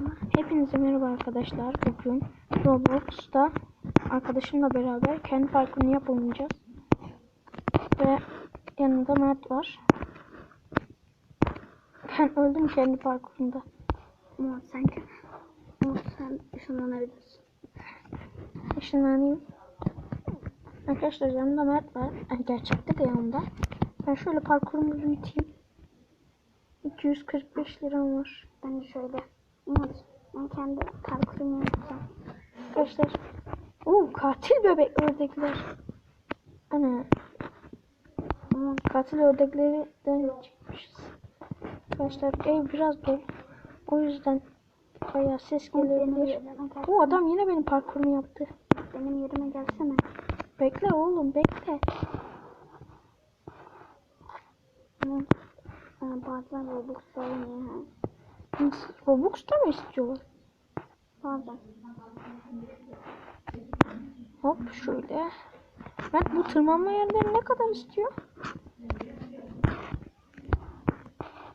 merhaba. Hepinize merhaba arkadaşlar. Bugün Roblox'ta arkadaşımla beraber kendi parkurunu yapamayacağız. Ve yanında Mert var. Ben öldüm kendi parkurumda. Umut sanki. Umut sen ışınlanabilirsin. Işınlanayım. Arkadaşlar yanında Mert var. Ay, gerçekte de yanında. Ben şöyle parkurumu büyüteyim. 245 liram var. Ben de şöyle. Umut ben kendi parkurumu yapacağım. Arkadaşlar. Oo katil bebek ördekler. Ana. Umut Katil ördeklerden çıkmışız. Arkadaşlar ev biraz dolu. O yüzden bayağı ses gelebilir. Bu adam yine benim parkurumu yaptı. Benim yerime gelsene. Bekle oğlum bekle. Bazen Roblox oynuyor. Robux'ta mı istiyorlar? Bazen. Hop şöyle. Mert bu tırmanma yerleri ne kadar istiyor?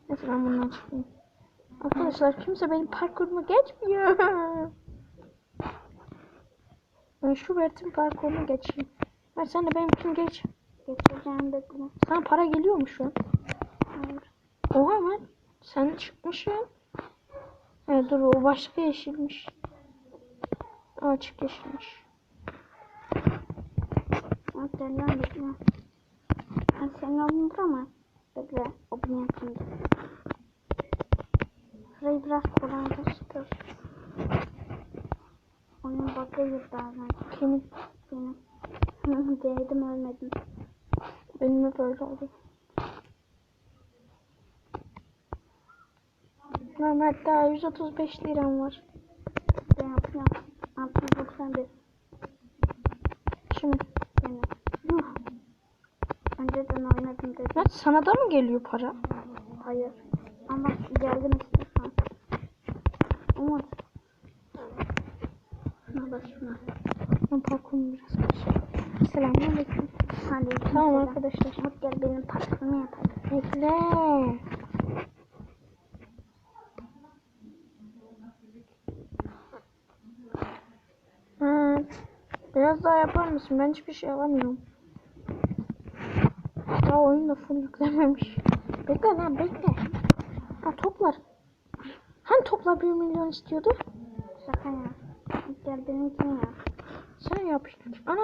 Neyse ben bundan çıkayım. Arkadaşlar kimse benim parkurumu geçmiyor. Ben şu Mert'in parkurunu geçeyim. Mert sen de benimkini geç. Geçeceğim bekle. Sana para geliyor mu şu an? Hayır. Oha Mert sen çıkmışsın. Evet dur o başka yeşilmiş. Açık yeşilmiş. Geliyorum bekle. Senin yolunu ama. Bekle. O bunu yapayım. Şurayı biraz kolaylaştır. Bug'a girdi bazen. Kimin? Benim. Denedim ölmedim. Benim de böyle oldu. Mehmet daha 135 liram var. Ben yapıyorum. 691 Şimdi sene. Yuh. Önceden oynadım dedim. Mehmet sana da mı geliyor para? Hayır. Ama geldi mi istiyorsan. Umut. Şuna bak şuna. Ben parkurumu biraz kaçayım. Selamünaleyküm. Hadi. Tamam arkadaşlar. Umut gel benim parkımı yapalım. Bekle. Ha, biraz daha yapar mısın? Ben hiçbir şey alamıyorum. Daha oyun da full yüklememiş. Bekle lan bekle. Ha toplar. Hani toplar 1 milyon istiyordu? Şaka ya. Gel benimkini yap. Sen yap işte. Ana.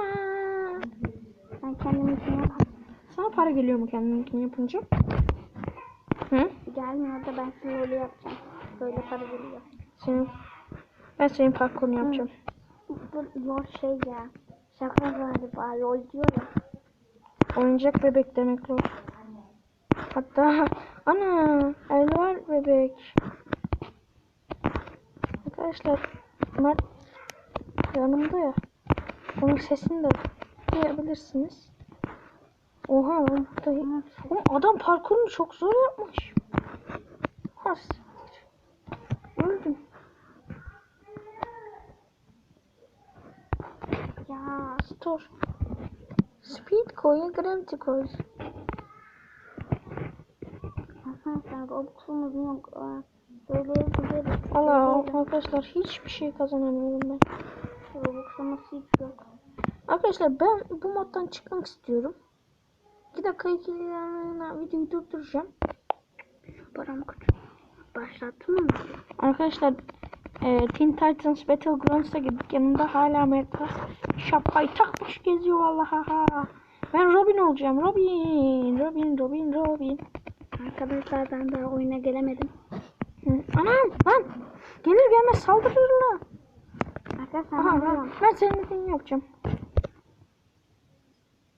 Ben kendiminkini yaparım. Sana para geliyor mu kendininkini yapınca? Hı? Gelmiyor da ben şimdi öyle yapacağım. Böyle para geliyor. Senin. Ben senin parkurunu yapacağım. Bu lol şey ya. Şaka galiba lol diyor ya. Oyuncak bebek demek o. Hatta ana el var bebek. Arkadaşlar Mert yanımda ya. Onun sesini de duyabilirsiniz. Oha burada. Adam parkurunu çok zor yapmış. Has. Öldüm. Ya Store. Speed coil, gravity coil. arkadaşlar Robux'umuz yok. Söyleyebiliriz. Allah arkadaşlar hiçbir şey kazanamıyorum ben. Robux'umuz hiç yok. Arkadaşlar ben bu moddan çıkmak istiyorum. 2 dakika ikiliğine videoyu durduracağım. Param kötü. Başlattın mı? Arkadaşlar e, Teen Titans Battlegrounds'a gittik. Yanımda hala var. Şapkayı takmış geziyor vallahi. ha. Ben Robin olacağım. Robin, Robin, Robin, Robin. Arkadaşlar ben daha oyuna gelemedim. Hı. Anam lan. Gelir gelmez saldırırlar. Arkadaşlar Aha, ben ben senin dediğini yapacağım.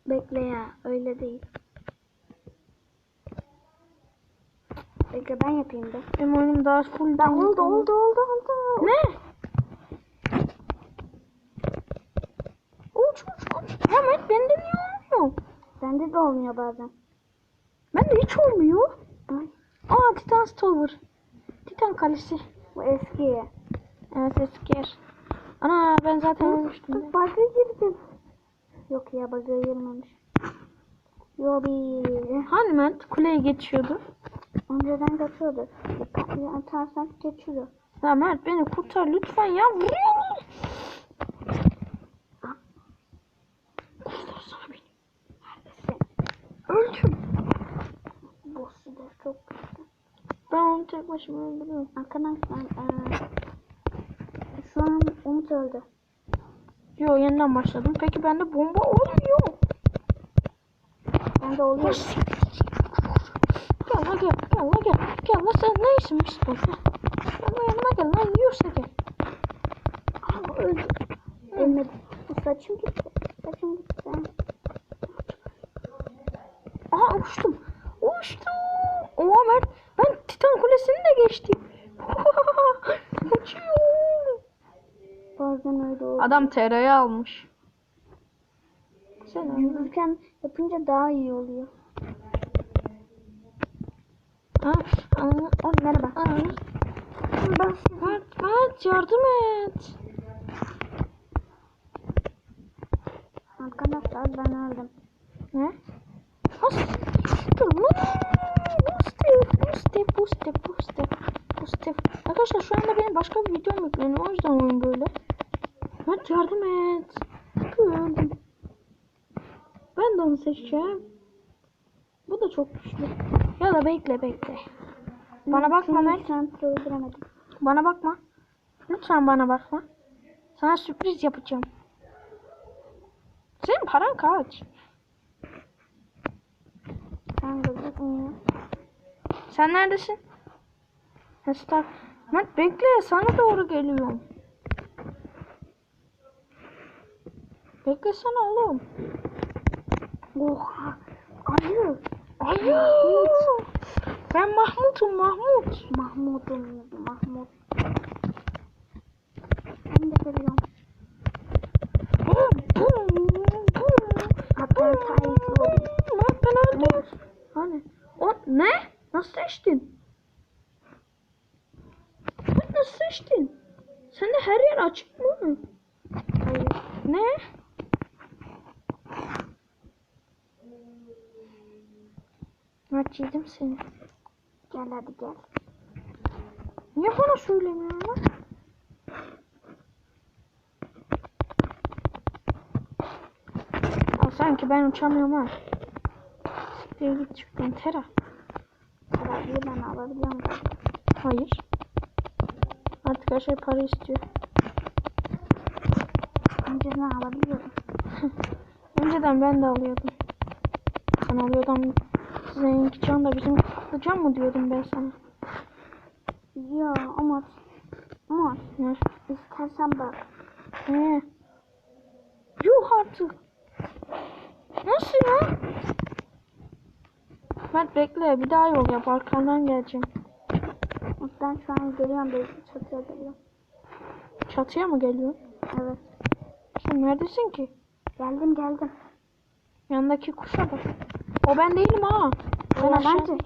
Bekle ya öyle değil. Bekle ben yapayım da. Benim oyunum daha full. Ben oldu oldu oldu oldu. Ne? Uç uç uç. Ya Mert bende niye olmuyor? Bende de olmuyor bazen. Bende hiç olmuyor. Ay, Aa Titan Tower. Titan Kalesi. bu eski. Evet eski yer. Ana ben zaten ölmüştüm. Bug'a girdim. Yok ya bug'a girmemiş. Yobi. Hani Mert kuleye geçiyordu. Önceden kaçıyordu. Dikkatli atarsak geçiyor. Ya Mert beni kurtar lütfen ya. Vuruyor. Kurtarsana beni. Öldüm. Boss'u da çok güzel. Ben onu tek başıma öldürüyorum. Arkadaşlar eee şu an Umut öldü. Yo yeniden başladım. Peki bende bomba olmuyor. Ben de oluyor. Baş. Gel la gel. Gel la Gel la sen ne işin Mustafa? Gel la yanıma gel lan yiyorsa gel. Aa, öldü. Ölmedi. Saçım gitti. Saçım gitti. Aha uçtum. Uçtum. Oha Mert. Ben Titan Kulesi'ni de geçtim. Uçuyorum. Bazen öyle oldu. Adam TR'ye almış. Sen. Yürürken yapınca daha iyi oluyor. Aa, Oh merhaba. aa. Ben Mert, Mert yardım et. Arkadaşlar ben öldüm. Ne? Booster, booster, booster, booster. Arkadaşlar şu anda benim başka bir videom yükleniyor. O yüzden oyun böyle. Mert yardım et. Öldüm. Ben de onu seçeceğim. Bu da çok güçlü. Ya da bekle bekle. Bana bakma Mert. Sen öldüremedim. Bana bakma. Lütfen bana bakma. Sana sürpriz yapacağım. Senin paran kaç? Sen. Sen neredesin? Hesap. Mert bekle sana doğru geliyorum. Beklesene oğlum. Oha. Ayı. Ayy. Ben Mahmut'um Mahmut. Mahmut'um. Mahmut. Ben de. Hatta Tayyip ben öldüm. Hani? O ne? Nasıl seçtin? Nasıl seçtin? Sende her yer açık mı? Hayır. Ne? Mert yedim seni. Gel hadi gel. Niye bana söylemiyorsun lan? Aa, sanki ben uçamıyorum ha. Siktir git çıktın Tera. Terapiyi ben alabiliyor muyum? Hayır. Artık her şey para istiyor. Önceden alabiliyorum. Önceden ben de alıyordum. Sen alıyordun. Seninki can da bizim can mı diyordum ben sana. Ya ama ama istersen bak. Ne? Yuh artık. Nasıl ya? Mert bekle bir daha yol yap arkandan geleceğim. Ben şu an geliyorum belki çatıya geliyorum. Çatıya mı geliyor? Evet. Sen neredesin ki? Geldim geldim. Yanındaki kuşa bak. O ben değilim ha. Ben aşağı... bence.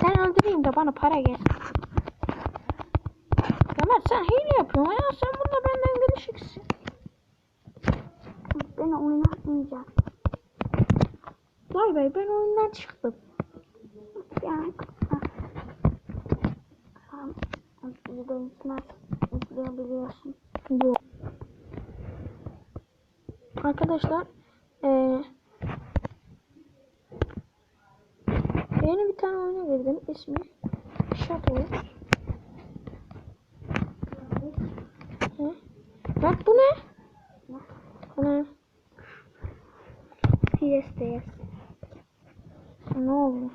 Sen öldüreyim de bana para gel. Ya Mert sen hile yapıyorsun ya. Sen bunda benden gelişiksin. Beni oynatmayacak. Vay be ben oyundan çıktım. Yani. İzleyebiliyorsun. Arkadaşlar eee yeni bir tane oyuna girdim. İsmi Shadow. Bak bu ne? Bu ne? Yes de yes. Ne oldu?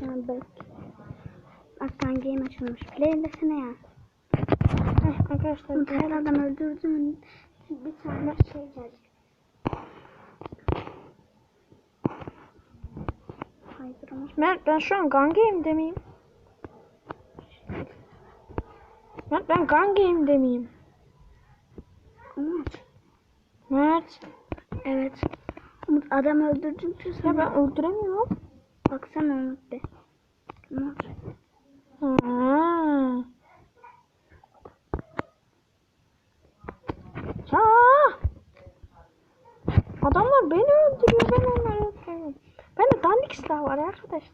Ha bak. Aktan game açılmış. Playlist'ine yaz. Heh, arkadaşlar her adam öldürdüğün bir tane şey gelecek. Mert ben şu an gangayım demeyeyim. Mert ben gangayım demeyeyim. Umut. Mert. Evet. Umut adam öldürdün ki Ya ben öldüremiyorum. Baksana Umut be. Umut. Ha. Adamlar beni öldürüyor. Ben onları öldürüyorum. Ben de 8 daha var arkadaşlar.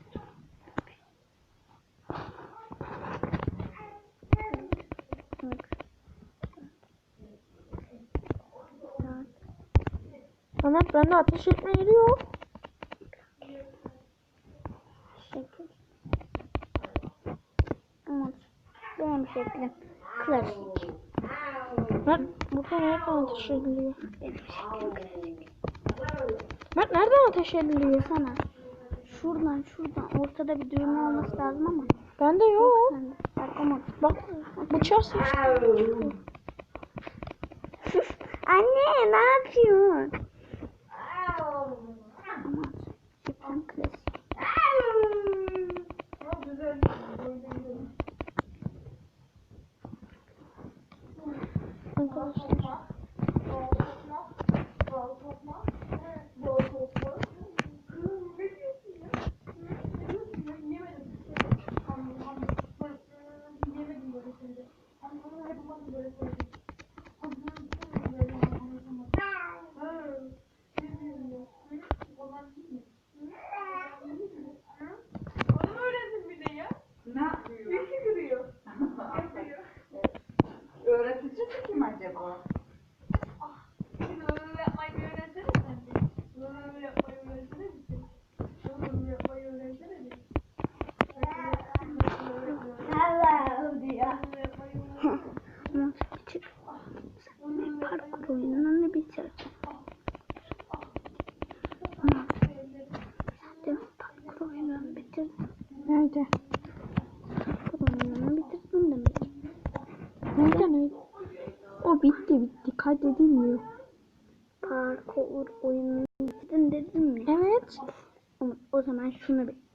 Ana bende ateş etme yeri yok. Şekil. Ama benim şeklim. Klasik. Bak bu kadar ateş ediliyor. Benim şeklim klasik. Bak nereden ateş ediliyor sana? Şuradan şuradan ortada bir düğme olması lazım ama. Bende yok. Bak Umut. Bak bıçağı seçtim. Anne ne yapıyorsun? Umut. Şeklim klasik. Arkadaşlar. Öğreticisi kim acaba? Umut çık. Sen ne parkur oyununu ne bitirdin? Umut. Sen parkur oyununu bitirdin. Nerede? Parkur oyununu bitirdin demek. Nerede nerede? O bitti bitti. Kaydedilmiyor. Parkur oyununu bitirdin dedin mi? Evet. Umut o